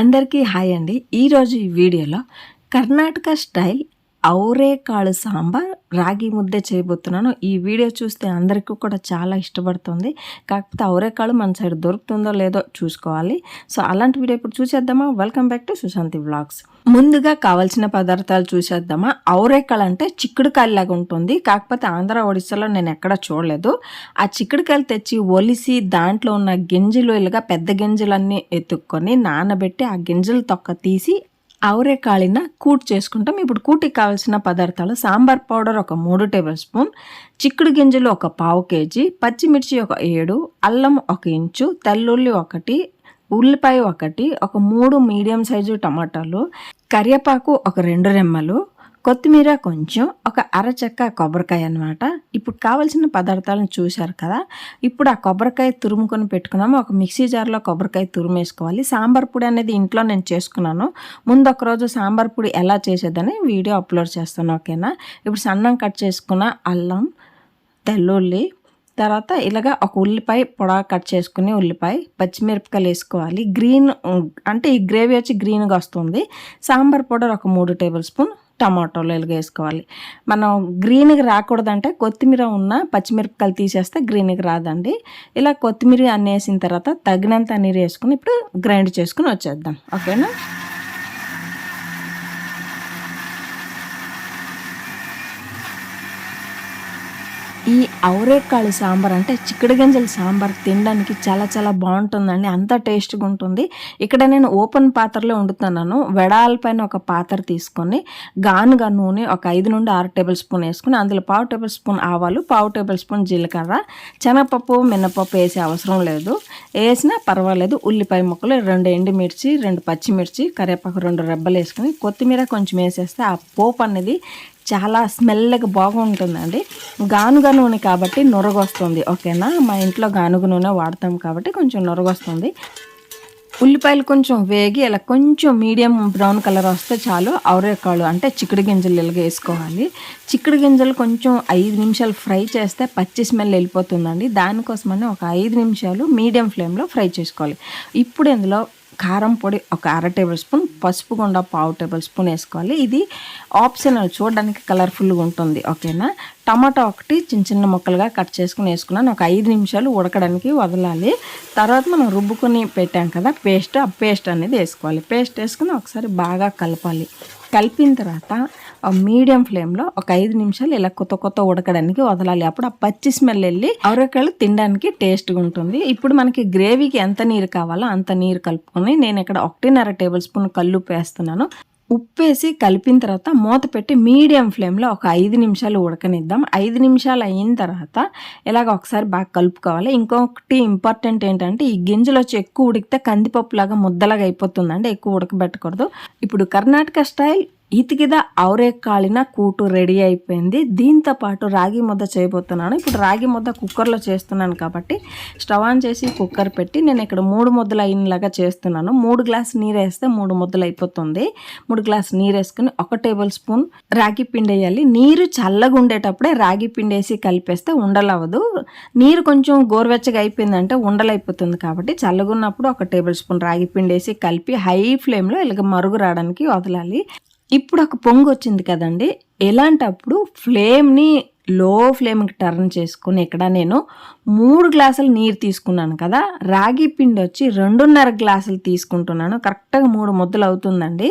అందరికీ హాయ్ అండి. ఈరోజు ఈ వీడియోలో కర్ణాటక స్టైల్ కాళ్ళు సాంబార్ రాగి ముద్ద చేయబోతున్నాను. ఈ వీడియో చూస్తే అందరికీ కూడా చాలా ఇష్టపడుతుంది. కాకపోతే అవరేకాళ్ళు మన సైడ్ దొరుకుతుందో లేదో చూసుకోవాలి. సో అలాంటి వీడియో ఇప్పుడు చూసేద్దామా? Welcome back to Sushanti blogs ముందుగా కావాల్సిన పదార్థాలు చూసేద్దామా? అవరేకాయలు అంటే చిక్కుడుకాయలాగా ఉంటుంది. కాకపోతే ఆంధ్ర ఒడిస్సాలో నేను ఎక్కడ చూడలేదు. ఆ చిక్కుడుకాయలు తెచ్చి ఒలిసి దాంట్లో ఉన్న గింజలు ఇలాగా పెద్ద గింజలన్నీ ఎత్తుక్కొని నానబెట్టి ఆ గింజలు తొక్క తీసి అవరేకాళిన కూట్ చేసుకుంటాం. ఇప్పుడు కూటికి కావాల్సిన పదార్థాలు సాంబార్ పౌడర్ ఒక మూడు టేబుల్ స్పూన్ చిక్కుడు గింజలు ఒక పావు కేజీ పచ్చిమిర్చి ఒక ఏడు అల్లం ఒక ఇంచు తెల్లుల్లి ఒకటి ఉల్లిపాయ ఒకటి ఒక మూడు మీడియం సైజు టమాటాలు కరివేపాకు ఒక రెండు రెమ్మలు కొత్తిమీర కొంచెం ఒక అరచెక్క కొబ్బరికాయ అనమాట ఇప్పుడు కావాల్సిన పదార్థాలను చూశారు కదా. ఇప్పుడు ఆ కొబ్బరికాయ తురుముకొని పెట్టుకున్నాము. ఒక మిక్సీ జార్లో కొబ్బరికాయ తురుమేసుకోవాలి. సాంబార్ పొడి అనేది ఇంట్లో నేను చేసుకున్నాను. ముందు ఒక రోజు సాంబార్ పొడి ఎలా చేసేదని వీడియో అప్లోడ్ చేస్తాను ఓకేనా? ఇప్పుడు సన్నం కట్ చేసుకున్న అల్లం తెల్లుల్లి తర్వాత ఇలాగా ఒక ఉల్లిపాయ పొడ కట్ చేసుకుని ఉల్లిపాయ పచ్చిమిరపకాయలు వేసుకోవాలి. గ్రీన్ అంటే ఈ గ్రేవీ వచ్చి గ్రీన్గా వస్తుంది. సాంబార్ పౌడర్ ఒక మూడు టేబుల్ స్పూన్ టమాటోలు ఇలాగ మనం గ్రీన్గా రాకూడదంటే కొత్తిమీర ఉన్న పచ్చిమిరపకాయలు తీసేస్తే గ్రీన్గా రాదండి. ఇలా కొత్తిమీర అన్నీ వేసిన తర్వాత తగినంత నీరు వేసుకుని ఇప్పుడు గ్రైండ్ చేసుకుని వచ్చేద్దాం. ఓకేనా? ఈ ఔరేకాಳು సాంబార్ అంటే చిక్కుడు గింజల సాంబార్ తినడానికి చాలా చాలా బాగుంటుందండి. అంత టేస్ట్గా ఉంటుంది. ఇక్కడ నేను ఓపెన్ పాత్రలో వండుతున్నాను. వెడాలపైన ఒక పాత్ర తీసుకొని గానుగా నూనె ఒక ఐదు నుండి ఆరు టేబుల్ స్పూన్ వేసుకుని అందులో పావు టేబుల్ స్పూన్ ఆవాలు పావు టేబుల్ స్పూన్ జీలకర్ర శనగపప్పు మినపప్పు వేసే అవసరం లేదు. వేసినా పర్వాలేదు. ఉల్లిపాయ ముక్కలు రెండు ఎండుమిర్చి రెండు పచ్చిమిర్చి కరివేపాకు రెండు రెబ్బలు వేసుకుని కొత్తిమీర కొంచెం వేసేస్తే ఆ పోపు అనేది చాలా స్మెల్గా బాగుంటుందండి. గానుగ నూనె కాబట్టి నొరగొస్తుంది ఓకేనా? మా ఇంట్లో గానుగ నూనె వాడతాం కాబట్టి కొంచెం నొరగొస్తుంది. ఉల్లిపాయలు కొంచెం వేగి ఇలా కొంచెం మీడియం బ్రౌన్ కలర్ వస్తే చాలు. అవరేకాಳು అంటే చిక్కుడు గింజలు ఇలాగ వేసుకోవాలి. చిక్కుడు గింజలు కొంచెం ఐదు నిమిషాలు ఫ్రై చేస్తే పచ్చి స్మెల్ వెళ్ళిపోతుందండి. దానికోసమని ఒక ఐదు నిమిషాలు మీడియం ఫ్లేమ్లో ఫ్రై చేసుకోవాలి. ఇప్పుడు ఇందులో కారం పొడి ఒక అర టేబుల్ స్పూన్ పసుపు గుండా పావు టేబుల్ స్పూన్ వేసుకోవాలి. ఇది ఆప్షనల్ చూడడానికి కలర్ఫుల్గా ఉంటుంది ఓకేనా? టమాటా ఒకటి చిన్న చిన్న ముక్కలుగా కట్ చేసుకుని వేసుకున్నాను. ఒక ఐదు నిమిషాలు ఉడకడానికి వదలాలి. తర్వాత మనం రుబ్బుకొని పెట్టాం కదా పేస్ట్ ఆ పేస్ట్ అనేది వేసుకోవాలి. పేస్ట్ వేసుకుని ఒకసారి బాగా కలపాలి. కలిపిన తర్వాత మీడియం ఫ్లేమ్లో ఒక ఐదు నిమిషాలు ఇలా కొత్త కొత్త ఉడకడానికి వదలాలి. అప్పుడు ఆ పచ్చి స్మెల్ వెళ్ళి అవరకాయలు తినడానికి టేస్ట్గా ఉంటుంది. ఇప్పుడు మనకి గ్రేవీకి ఎంత నీరు కావాలో అంత నీరు కలుపుకొని నేను ఇక్కడ ఒకటిన్నర టేబుల్ స్పూన్ కల్లు వేస్తున్నాను. ఉప్పేసి కలిపిన తర్వాత మూత పెట్టి మీడియం ఫ్లేమ్లో ఒక ఐదు నిమిషాలు ఉడకనిద్దాం. ఐదు నిమిషాలు అయిన తర్వాత ఇలాగ ఒకసారి బాగా కలుపుకోవాలి. ఇంకొకటి ఇంపార్టెంట్ ఏంటంటే ఈ గింజలు వచ్చి ఎక్కువ ఉడికితే కందిపప్పు లాగా ముద్దలాగా అయిపోతుందండి. ఎక్కువ ఉడకబెట్టకూడదు. ఇప్పుడు కర్ణాటక స్టైల్ ఇతికిద కాళిన కూటు రెడీ అయిపోయింది. దీంతో పాటు రాగి ముద్ద చేయబోతున్నాను. ఇప్పుడు రాగి ముద్ద కుక్కర్లో చేస్తున్నాను కాబట్టి స్టవ్ ఆన్ చేసి కుక్కర్ పెట్టి నేను ఇక్కడ మూడు ముద్దలు అయినలాగా చేస్తున్నాను. మూడు గ్లాస్ నీరు వేస్తే మూడు ముద్దలు అయిపోతుంది. మూడు గ్లాస్ నీరు వేసుకుని ఒక టేబుల్ స్పూన్ రాగి పిండి వేయాలి. నీరు చల్లగా ఉండేటప్పుడే రాగి పిండి వేసి కలిపేస్తే ఉండలవ్వదు. నీరు కొంచెం గోరువెచ్చగా అయిపోయిందంటే ఉండలైపోతుంది కాబట్టి చల్లగున్నప్పుడు ఒక టేబుల్ స్పూన్ రాగి పిండి వేసి కలిపి హై ఫ్లేమ్లో ఇలాగ మరుగు రావడానికి వదలాలి. ఇప్పుడు ఒక పొంగు వచ్చింది కదండి. ఎలాంటప్పుడు ఫ్లేమ్ని లో ఫ్లేమ్కి టర్న్ చేసుకుని ఇక్కడ నేను మూడు గ్లాసులు నీరు తీసుకున్నాను కదా. రాగి పిండి వచ్చి రెండున్నర గ్లాసులు తీసుకుంటున్నాను. కరెక్ట్గా మూడు ముద్దలు అవుతుందండి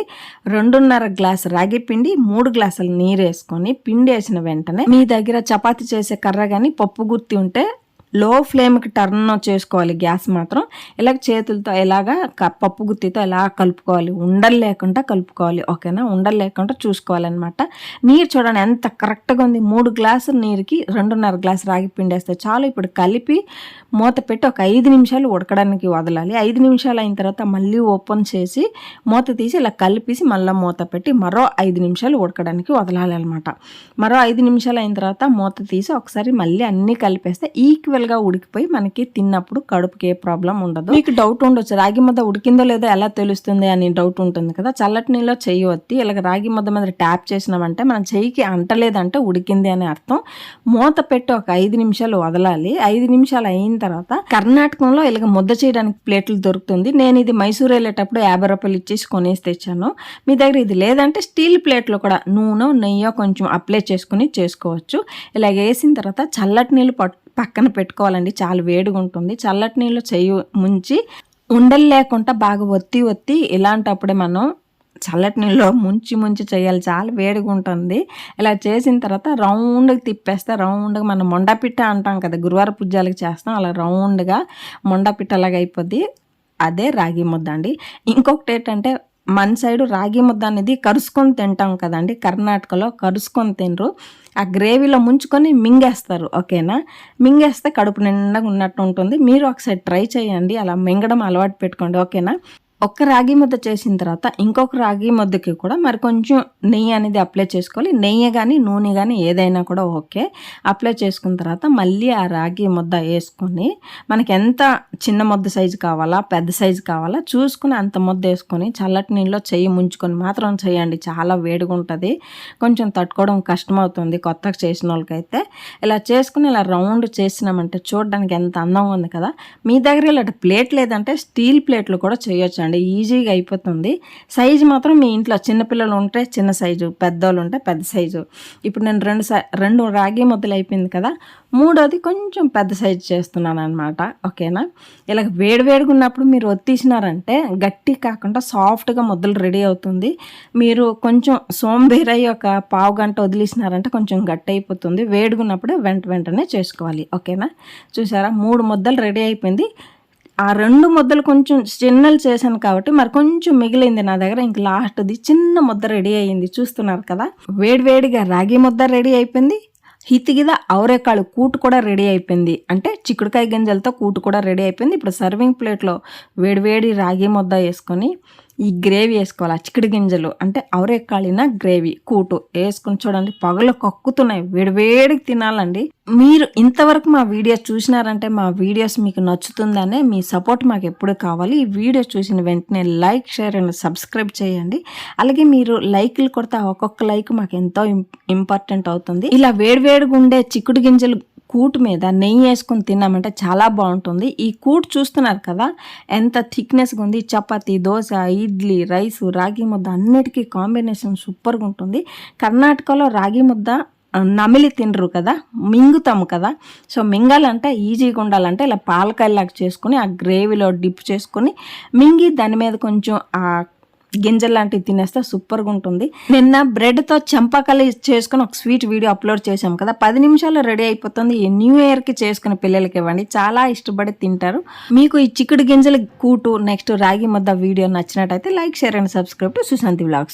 రెండున్నర గ్లాస్ రాగి పిండి మూడు గ్లాసులు నీరు వేసుకొని పిండి వేసిన వెంటనే మీ దగ్గర చపాతి చేసే కర్ర కానీ పప్పు గుర్తి ఉంటే లో ఫ్లేమ్కి టర్న్ చేసుకోవాలి గ్యాస్ మాత్రం. ఇలాగ చేతులతో ఇలాగా పప్పు గుత్తితో ఇలా కలుపుకోవాలి? ఉండలు లేకుండా కలుపుకోవాలి ఓకేనా? ఉండలు లేకుండా చూసుకోవాలన్నమాట. నీరు చూడండి ఎంత కరెక్ట్గా ఉంది. మూడు గ్లాసులు నీరుకి రెండున్నర గ్లాసు రాగి పిండేస్తే చాలు. ఇప్పుడు కలిపి మూత పెట్టి ఒక ఐదు నిమిషాలు ఉడకడానికి వదలాలి. ఐదు నిమిషాలు అయిన తర్వాత మళ్ళీ ఓపెన్ చేసి మూత తీసి ఇలా కలిపేసి మళ్ళీ మూత పెట్టి మరో ఐదు నిమిషాలు ఉడకడానికి వదలాలి అనమాట మరో ఐదు నిమిషాలు అయిన తర్వాత మూత తీసి ఒకసారి మళ్ళీ అన్నీ కలిపేస్తే ఈక్వల్ ఈక్వల్గా ఉడికిపోయి మనకి తిన్నప్పుడు కడుపుకి ఏ ప్రాబ్లం ఉండదు. మీకు డౌట్ ఉండొచ్చు. రాగి ముద్ద ఉడికిందో లేదో ఎలా తెలుస్తుంది అని డౌట్ ఉంటుంది కదా. చల్లటి నీళ్ళలో చెయ్యి ఒత్తి ఇలాగ రాగి ముద్ద మీద ట్యాప్ చేసినామంటే మన చెయ్యికి అంటలేదంటే ఉడికింది అని అర్థం. మూత పెట్టి ఒక ఐదు నిమిషాలు వదలాలి. ఐదు నిమిషాలు అయిన తర్వాత కర్ణాటకంలో ఇలాగ ముద్ద చేయడానికి ప్లేట్లు దొరుకుతుంది. నేను ఇది మైసూర్ వెళ్ళేటప్పుడు యాభై రూపాయలు ఇచ్చేసి కొనేసి తెచ్చాను. మీ దగ్గర ఇది లేదంటే స్టీల్ ప్లేట్లో కూడా నూనె నెయ్యి కొంచెం అప్లై చేసుకుని చేసుకోవచ్చు. ఇలాగ వేసిన తర్వాత చల్లటి నీళ్ళు పట్టు పక్కన పెట్టుకోవాలండి. చాలా వేడిగా ఉంటుంది. చల్లటి నీళ్ళు చెయ్యి ముంచి ఉండలు లేకుండా బాగా ఒత్తి ఒత్తి ఇలాంటప్పుడే మనం చల్లటి నీళ్ళలో ముంచి ముంచి చేయాలి. చాలా వేడిగా ఉంటుంది. ఇలా చేసిన తర్వాత రౌండ్గా తిప్పేస్తే రౌండ్గా మనం మొండపిట్ట అంటాం కదా గురువార పూజలకు చేస్తాం. అలా రౌండ్గా మొండపిట్టలాగా అయిపోద్ది. అదే రాగి ముద్ద అండి ఇంకొకటి ఏంటంటే మన సైడు రాగి ముద్ద అనేది కరుసుకొని తింటాం కదండి. కర్ణాటకలో కరుసుకొని తినరు. ఆ గ్రేవీలో ముంచుకొని మింగేస్తారు. ఓకేనా? మింగేస్తే కడుపు నిండా ఉన్నట్టు ఉంటుంది. మీరు ఒకసారి ట్రై చేయండి. అలా మింగడం అలవాటు పెట్టుకోండి. ఓకేనా? ఒక్క రాగి ముద్ద చేసిన తర్వాత ఇంకొక రాగి ముద్దకి కూడా మరి కొంచెం నెయ్యి అనేది అప్లై చేసుకోవాలి. నెయ్యి కానీ నూనె కానీ ఏదైనా కూడా ఓకే. అప్లై చేసుకున్న తర్వాత మళ్ళీ ఆ రాగి ముద్ద వేసుకొని మనకి ఎంత చిన్న ముద్ద సైజు కావాలా పెద్ద సైజు కావాలా చూసుకుని అంత ముద్ద వేసుకొని చల్లటి నీళ్ళలో చెయ్యి ముంచుకొని మాత్రం చేయండి. చాలా వేడిగా ఉంటుంది. కొంచెం తట్టుకోవడం కష్టమవుతుంది కొత్తగా చేసిన వాళ్ళకైతే. ఇలా చేసుకుని ఇలా రౌండ్ చేసినామంటే చూడడానికి ఎంత అందంగా ఉంది కదా. మీ దగ్గర ఇలాంటి ప్లేట్ లేదంటే స్టీల్ ప్లేట్లు కూడా చేయొచ్చు అండి ఈజీగా అయిపోతుంది. సైజు మాత్రం మీ ఇంట్లో చిన్నపిల్లలు ఉంటే చిన్న సైజు పెద్దోళ్ళు ఉంటే పెద్ద సైజు. ఇప్పుడు నేను రెండు సై రెండు రాగి ముద్దలు అయిపోయింది కదా మూడోది కొంచెం పెద్ద సైజు చేస్తున్నాను అనమాట ఓకేనా ఇలా వేడివేడిగా ఉన్నప్పుడు మీరు ఒత్తిసినారంటే గట్టి కాకుండా సాఫ్ట్గా ముద్దలు రెడీ అవుతుంది. మీరు కొంచెం సోంబేరై ఒక పావు గంట వదిలేసినారంటే కొంచెం గట్టి అయిపోతుంది. వేడిగా ఉన్నప్పుడే వెంట వెంటనే చేసుకోవాలి. ఓకేనా? చూసారా? మూడు ముద్దలు రెడీ అయిపోయింది. ఆ రెండు ముద్దలు కొంచెం చిన్నలు చేశాను కాబట్టి మరి కొంచెం మిగిలింది నా దగ్గర. ఇంక లాస్ట్ది చిన్న ముద్ద రెడీ అయ్యింది. చూస్తున్నారు కదా? వేడివేడిగా రాగి ముద్ద రెడీ అయిపోయింది. హితిగిద అవరేకాళ్ళు కూటు కూడా రెడీ అయిపోయింది. అంటే చిక్కుడుకాయ గింజలతో కూటు కూడా రెడీ అయిపోయింది. ఇప్పుడు సర్వింగ్ ప్లేట్లో వేడివేడి రాగి ముద్ద వేసుకొని ఈ గ్రేవీ వేసుకోవాలి? చిక్కుడు గింజలు. అంటే అవరేకాళిన గ్రేవీ. కూటు. వేసుకుని చూడండి. పగలు కక్కుతున్నాయి. వేడివేడికి తినాలండి. మీరు ఇంతవరకు మా వీడియోస్ చూసినారంటే మా వీడియోస్ మీకు నచ్చుతుందనే మీ సపోర్ట్ మాకు ఎప్పుడు కావాలి. ఈ వీడియో చూసిన వెంటనే లైక్ షేర్ అండ్ సబ్స్క్రైబ్ చేయండి. అలాగే మీరు లైక్లు కొడితే ఒక్కొక్క లైక్ మాకు ఎంతో ఇంపార్టెంట్ అవుతుంది. ఇలా వేడివేడిగా ఉండే చిక్కుడు గింజలు కూటు మీద నెయ్యి వేసుకొని తిన్నామంటే చాలా బాగుంటుంది. ఈ కూటు చూస్తున్నారు కదా ఎంత థిక్నెస్గా ఉంది. చపాతి దోశ ఇడ్లీ రైస్ రాగి ముద్ద అన్నిటికీ కాంబినేషన్ సూపర్గా ఉంటుంది. కర్ణాటకలో రాగి ముద్ద నమిలి తినరు కదా మింగుతాము కదా. సో మింగాలంటే ఈజీగా ఉండాలంటే ఇలా పాలకాయలాగా చేసుకొని ఆ గ్రేవీలో డిప్ చేసుకొని మింగి దాని మీద కొంచెం ఆ గింజలు లాంటివి తినేస్తే సూపర్గా ఉంటుంది నిన్న బ్రెడ్తో చంపాకలి చేసుకుని ఒక స్వీట్ వీడియో అప్లోడ్ చేశాం కదా పది నిమిషాల్లో రెడీ అయిపోతుంది. ఈ న్యూ ఇయర్కి చేసుకుని పిల్లలకి ఇవ్వండి. చాలా ఇష్టపడి తింటారు. మీకు ఈ చిక్కుడు గింజల కూటు నెక్స్ట్ రాగి ముద్ద వీడియో నచ్చినట్టయితే like share and subscribe to Sushanti blogs.